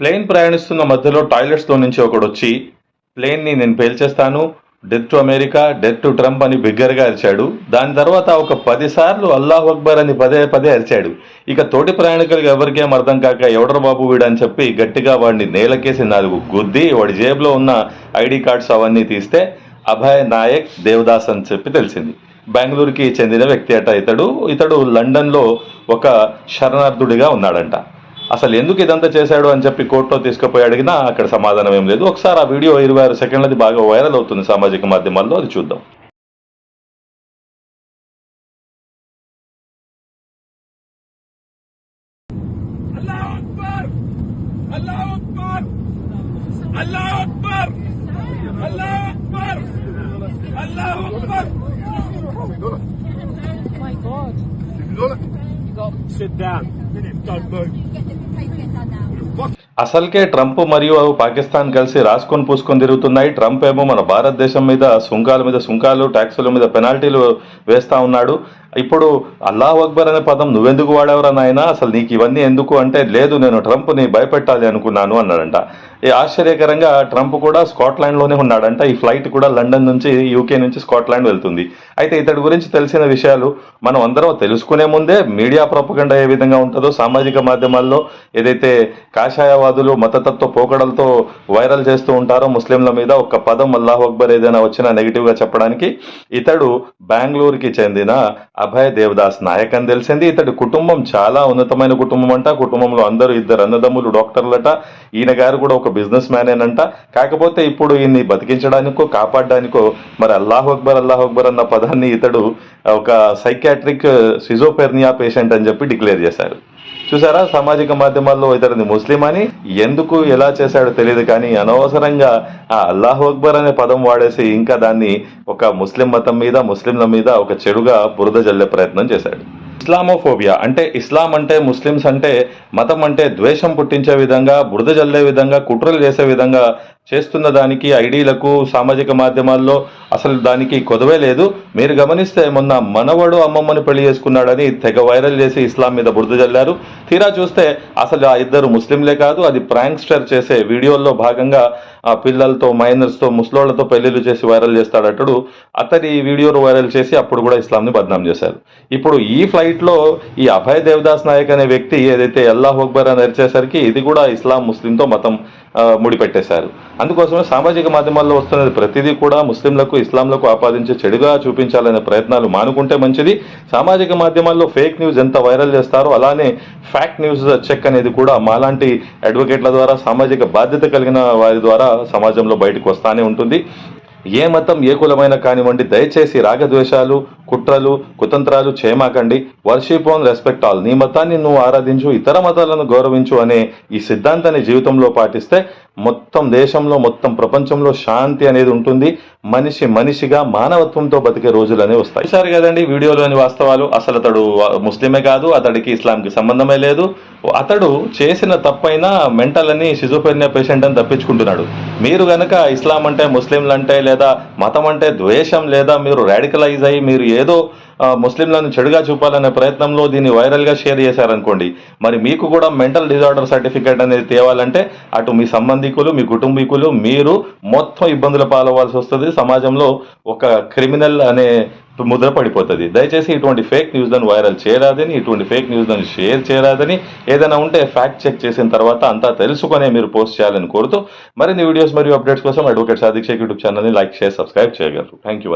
Plane ప్రయాణిస్తున్న మధ్యలో టాయిలెట్స్లో నుంచి ఒకడు వచ్చి ప్లేన్ని నేను పేల్చేస్తాను death to America death to Trump అని బిగ్గరగా అరిచాడు. దాని తర్వాత ఒక పదిసార్లు అల్లాహ్ అక్బర్ అని పదే పదే అరిచాడు. ఇక తోటి ప్రయాణికులకు ఎవరికేం అర్థం కాక ఎవడర బాబు వీడని చెప్పి గట్టిగా వాడిని నేలకేసి నాలుగు గుద్ది వాడి జేబులో ఉన్న ఐడి కార్డ్స్ అవన్నీ తీస్తే అభయ్ నాయక్ దేవదాస్ అని చెప్పి తెలిసింది. బెంగళూరుకి చెందిన వ్యక్తి అట ఇతడు. ఇతడు లండన్లో ఒక శరణార్థుడిగా ఉన్నాడంట. అసలు ఎందుకు ఇదంతా చేశాడు అని చెప్పి కోర్టులో తీసుకుపోయి అడిగినా అక్కడ సమాధానం ఏం లేదు. ఒకసారి ఆ వీడియో ఇరవై ఆరు సెకండ్లది బాగా వైరల్ అవుతుంది సామాజిక మాధ్యమాల్లో అది చూద్దాం. Sit down. Don't move. అసలుకే ట్రంప్ మరియు పాకిస్తాన్ కలిసి రాసుకొని పూసుకొని తిరుగుతున్నాయి. ట్రంప్ ఏమో మన భారతదేశం మీద సుంకాల మీద సుంకాలు ట్యాక్సుల మీద పెనాల్టీలు వేస్తా ఉన్నాడు. ఇప్పుడు అల్లాహ్ అక్బర్ అనే పదం నువ్వెందుకు వాడేవరా నాయన? అసలు నీకు ఇవన్నీ ఎందుకు? అంటే లేదు నేను ట్రంప్ని భయపెట్టాలి అనుకున్నాను అన్నాడంట. ఆశ్చర్యకరంగా ట్రంప్ కూడా స్కాట్లాండ్లోనే ఉన్నాడంట. ఈ ఫ్లైట్ కూడా లండన్ నుంచి యూకే నుంచి స్కాట్లాండ్ వెళ్తుంది. అయితే ఇతడి గురించి తెలిసిన విషయాలు మనం అందరం తెలుసుకునే ముందే మీడియా ప్రొపగండా ఏ విధంగా ఉంటుందో సామాజిక మాధ్యమాల్లో ఏదైతే కాషాయవాదులు మతతత్వ పోకడలతో వైరల్ చేస్తూ ఉంటారో ముస్లింల మీద ఒక పదం అల్లాహ్ అక్బర్ ఏదైనా వచ్చినా నెగిటివ్గా చెప్పడానికి ఇతడు బెంగళూరుకి చెందిన అభయ్ దేవదాస్ నాయక్ అని తెలిసింది. ఇతడి కుటుంబం చాలా ఉన్నతమైన కుటుంబం అంట. కుటుంబంలో అందరూ ఇద్దరు అన్నదమ్ములు డాక్టర్లట. ఈయన గారు కూడా ఒక బిజినెస్ మ్యానేనంట కాకపోతే ఇప్పుడు ఈయన్ని బతికించడానికో కాపాడడానికో మరి అల్లాహ్ అక్బర్ అల్లాహ్ అక్బర్ అన్న పదాన్ని ఇతడు ఒక సైకాట్రిక్ సిజోపెర్నియా పేషెంట్ అని చెప్పి డిక్లేర్ చేశారు. చూసారా? సామాజిక మాధ్యమాల్లో ఇతడిని ముస్లిం అని. ఎందుకు ఎలా చేశాడో తెలియదు కానీ అనవసరంగా ఆ అల్లాహ్ అక్బర్ అనే పదం వాడేసి ఇంకా దాన్ని ఒక ముస్లిం మతం మీద ముస్లింల మీద ఒక చెడుగా బురద జల్లే ప్రయత్నం చేశాడు. ఇస్లామోఫోబియా అంటే ఇస్లాం అంటే ముస్లిమ్స్ అంటే మతం అంటే ద్వేషం పుట్టించే విధంగా బురద జల్లే విధంగా కుట్రలు చేసే విధంగా చేస్తున్న దానికి ఐడీలకు సామాజిక మాధ్యమాల్లో అసలు దానికి కొదవే లేదు. మీరు గమనిస్తే మొన్న మనవడు అమ్మమ్మని పెళ్ళి చేసుకున్నాడని తెగ వైరల్ చేసి ఇస్లాం మీద బురద జల్లారు. తీరా చూస్తే అసలు ఆ ఇద్దరు ముస్లింలే కాదు అది ప్రాంక్స్టర్ చేసే వీడియోల్లో భాగంగా ఆ పిల్లలతో మైనర్స్తో ముస్లోళ్ళతో పెళ్ళిళ్ళు చేసి వైరల్ చేస్తాడటడు. అతడి ఈ వీడియోను వైరల్ చేసి అప్పుడు కూడా ఇస్లాంని బద్నాం చేశారు. ఇప్పుడు ఈ ఫ్లైట్లో ఈ అభయ్ దేవదాస్ నాయక్ అనే వ్యక్తి ఏదైతే అల్లాహ్ అక్బర్ అని అరిచేసరికి ఇది కూడా ఇస్లాం ముస్లింతో మతం. ముడిపెట్టేశారు. అందుకోసమే సామాజిక మాధ్యమాల్లో వస్తున్నది ప్రతిదీ కూడా ముస్లింలకు ఇస్లాంలకు ఆపాదించే చెడుగా చూపించాలనే ప్రయత్నాలు మానుకుంటే మంచిది. సామాజిక మాధ్యమాల్లో ఫేక్ న్యూస్ ఎంత వైరల్ చేస్తారో అలానే ఫ్యాక్ట్ న్యూస్ చెక్ అనేది కూడా మాలాంటి అడ్వకేట్ల ద్వారా సామాజిక బాధ్యత కలిగిన వారి ద్వారా సమాజంలో బయటకు వస్తానే ఉంటుంది. ఏ మతం ఏ కులమైన కానివ్వండి దయచేసి రాగద్వేషాలు కుట్రలు కుతంత్రాలు చేయమాకండి వర్షిప్ ఓన్ రెస్పెక్ట్ ఆల్. నీ మతాన్ని నువ్వు ఆరాధించు ఇతర మతాలను గౌరవించు అనే ఈ సిద్ధాంతాన్ని జీవితంలో పాటిస్తే మొత్తం దేశంలో మొత్తం ప్రపంచంలో శాంతి అనేది ఉంటుంది. మనిషి మనిషిగా మానవత్వంతో బతికే రోజులు అనేవి వస్తాయి. సరే కదండి వీడియోలోని వాస్తవాలు. అసలు అతడు ముస్లిమే కాదు అతడికి ఇస్లాంకి సంబంధమే లేదు. అతడు చేసిన తప్పైనా మెంటల్ అని షిజోఫెర్నియా పేషెంట్ అని తప్పించుకుంటున్నాడు. మీరు గనక ఇస్లాం అంటే ముస్లింలు అంటే లేదా మతం అంటే ద్వేషం లేదా మీరు రాడికలైజ్ అయ్యి మీరు ఏ ఏదో ముస్లింలను చెడుగా చూపాలనే ప్రయత్నంలో దీన్ని వైరల్గా షేర్ చేశారనుకోండి మరి మీకు కూడా మెంటల్ డిజార్డర్ సర్టిఫికేట్ అనేది తేవాలంటే అటు మీ సంబంధికులు మీ కుటుంబీకులు మీరు మొత్తం ఇబ్బందుల పాలవ్వాల్సి వస్తుంది సమాజంలో ఒక క్రిమినల్ అనే ముద్ర పడిపోతుంది. దయచేసి ఇటువంటి ఫేక్ న్యూస్లను వైరల్ చేయరాదని ఇటువంటి ఫేక్ న్యూస్లను షేర్ చేయరాదని ఏదైనా ఉంటే ఫ్యాక్ట్ చెక్ చేసిన తర్వాత అంతా తెలుసుకునే మీరు పోస్ట్ చేయాలని కోరుతూ మరిన్ని వీడియోస్ మరియు అప్డేట్స్ కోసం అడ్వకేట్ సాదిక్ యూట్యూబ్ ఛానల్ని లైక్ చేసి సబ్స్క్రైబ్ చేయగలరు. Thank you